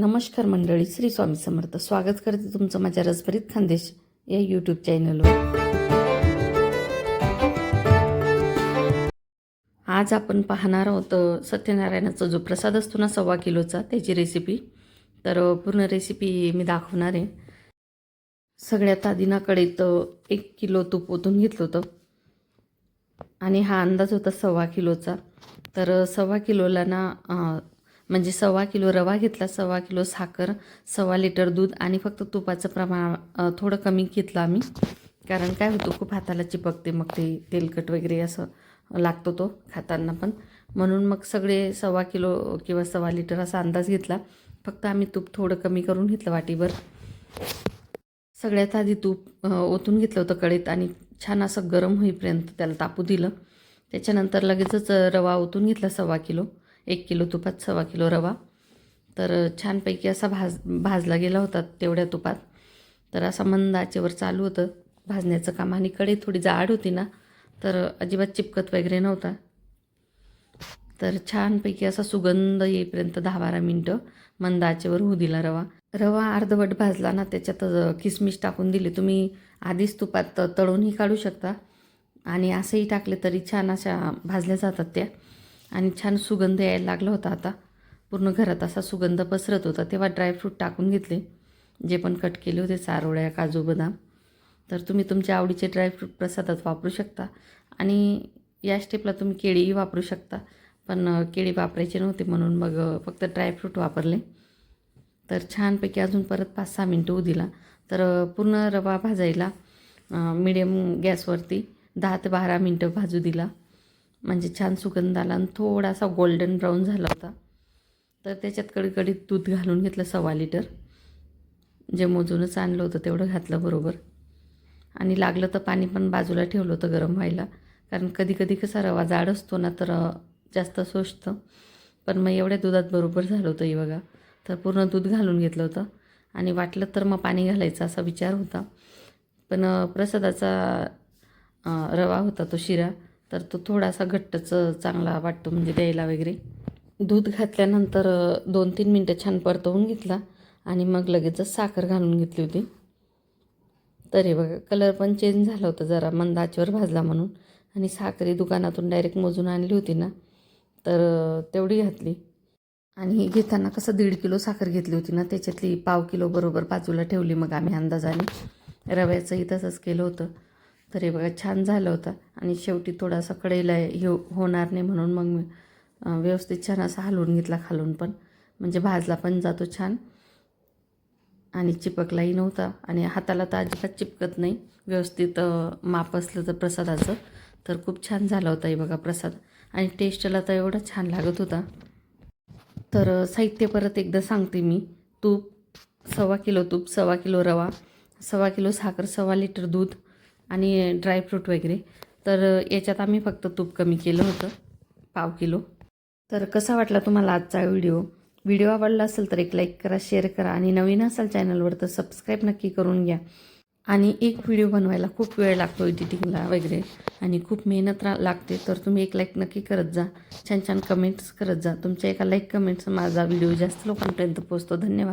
नमस्कार मंडळी श्री स्वामी समर्थ. स्वागत करते तुमचं माझ्या रसभरीत खानदेश या यूट्यूब चॅनलवर आज आपण पाहणार आहोत सत्यनारायणाचा जो प्रसाद असतो ना सव्वा किलोचा त्याची रेसिपी तर पूर्ण रेसिपी मी दाखवणार आहे. सगळ्यात आधी ना कढईत एक किलो तूप ओतून घेतलं होतं. आणि हा अंदाज होता सव्वा किलोचा. तर सव्वा किलोला ना म्हणजे सव्वा किलो रवा घेतला सव्वा किलो साखर सव्वा लिटर दूध आणि फक्त तुपाचं प्रमाण थोडं कमी घेतलं आम्ही. कारण काय होतं खूप हाताला चिपकते मग ते तेलकट वगैरे असं लागतो तो खाताना पण. म्हणून मग सगळे सव्वा किलो किंवा सव्वा लिटर असा अंदाज घेतला. फक्त आम्ही तूप थोडं कमी करून घेतलं वाटीभर. सगळ्यात आधी तूप ओतून घेतलं होतं कळीत आणि छान असं गरम होईपर्यंत त्याला तापू दिलं. त्याच्यानंतर लगेचच रवा ओतून घेतला सव्वा किलो. एक किलो तुपात सव्वा किलो रवा. तर छानपैकी असा भाज भाजला गेला होता तेवढ्या तुपात. तर असा मंद आचेवर चालू होतं भाजण्याचं काम. आणि कढई थोडी जाड होती ना तर अजिबात चिपकत वगैरे नव्हता. तर छानपैकी असा सुगंध येईपर्यंत दहा बारा मिनटं मंद आचेवर होऊ दिला रवा. रवा अर्धवट भाजला ना त्याच्यात किसमिस टाकून दिली. तुम्ही आधीच तुपात तळूनही काढू शकता. आणि असंही टाकले तरी छान अशा भाजल्या जातात त्या. आणि छान सुगंध यायला लागला होता आता. पूर्ण घरात असा सुगंध पसरत होता. तेव्हा ड्रायफ्रूट टाकून घेतले. जे पण कट केले होते चारोळ्या काजू बदाम. तर तुम्ही तुमच्या आवडीचे ड्रायफ्रूट प्रसादात वापरू शकता. आणि या स्टेपला तुम्ही केळीही वापरू शकता. पण केळी वापरायचे नव्हते म्हणून मग फक्त ड्रायफ्रूट वापरले. तर छानपैकी अजून परत पाच सहा मिनटं होऊ दिला. तर पूर्ण रवा भाजायला मिडियम गॅसवरती दहा ते बारा मिनटं भाजू दिला. म्हणजे छान सुगंध आला आणि थोडासा गोल्डन ब्राऊन झाला होता. तर त्याच्यात कडकडीत दूध घालून घेतलं सव्वा लिटर जे मोजूनच आणलं होतं तेवढं घातलं बरोबर. आणि लागलं तर पाणी पण बाजूला ठेवलं होतं गरम व्हायला. कारण कधी कधी कसा रवा जाड असतो ना तर जास्त सोसतं पण मग एवढ्या दुधात बरोबर झालं होतं बघा. तर पूर्ण दूध घालून घेतलं होतं. आणि वाटलं तर मग पाणी घालायचं असा विचार होता. पण प्रसादाचा रवा होता तो शिरा. तर तो थोडासा घट्टच चांगला वाटतो म्हणजे द्यायला वगैरे. दूध घातल्यानंतर दोन तीन मिनटं छान परतवून घेतला आणि मग लगेचच साखर घालून घेतली होती. तर हे बघा कलर पण चेंज झाला होता जरा मंद भाजला म्हणून. आणि साखरी दुकानातून डायरेक्ट मोजून आणली होती ना तर तेवढी घातली. आणि घेताना कसं दीड किलो साखर घेतली होती ना त्याच्यातली पाव किलो बरोबर बाजूला ठेवली मग आम्ही अंदाजाने. रव्याचंही तसंच केलं होतं. तर हे बघा छान झालं होतं. आणि शेवटी थोडासा कडेला हे हो-, होणार नाही म्हणून मग मी व्यवस्थित छान असा हलवून घेतला खालून पण. म्हणजे भाजला पण जातो छान. आणि चिपकलाही नव्हता. आणि हाताला तर अजिबात चिपकत नाही. व्यवस्थित माप असलं तर प्रसादाचं. तर खूप छान झाला होता हे बघा प्रसाद. आणि टेस्टला तर एवढा छान लागत होता. तर साहित्य परत एकदा सांगते मी. तूप सव्वा किलो तूप सव्वा किलो रवा सव्वा किलो साखर सव्वा लिटर दूध आणि ड्रायफ्रूट वगैरे. तर याच्यात आम्ही फक्त तूप कमी केलं होतं पाव किलो. तर कसा वाटला तुम्हाला आजचा व्हिडिओ? व्हिडिओ आवडला असेल तर एक लाईक करा शेअर करा आणि नवीन असाल चॅनलवर तर सबस्क्राईब नक्की करून घ्या. आणि एक व्हिडिओ बनवायला खूप वेळ लागतो एडिटिंगला वगैरे आणि खूप मेहनत रा लागते तर तुम्ही एक लाईक नक्की करत जा. छान छान कमेंट्स करत जा. तुमच्या एका लाईक कमेंट्स माझा व्हिडिओ जास्त लोकांपर्यंत पोचतो धन्यवाद.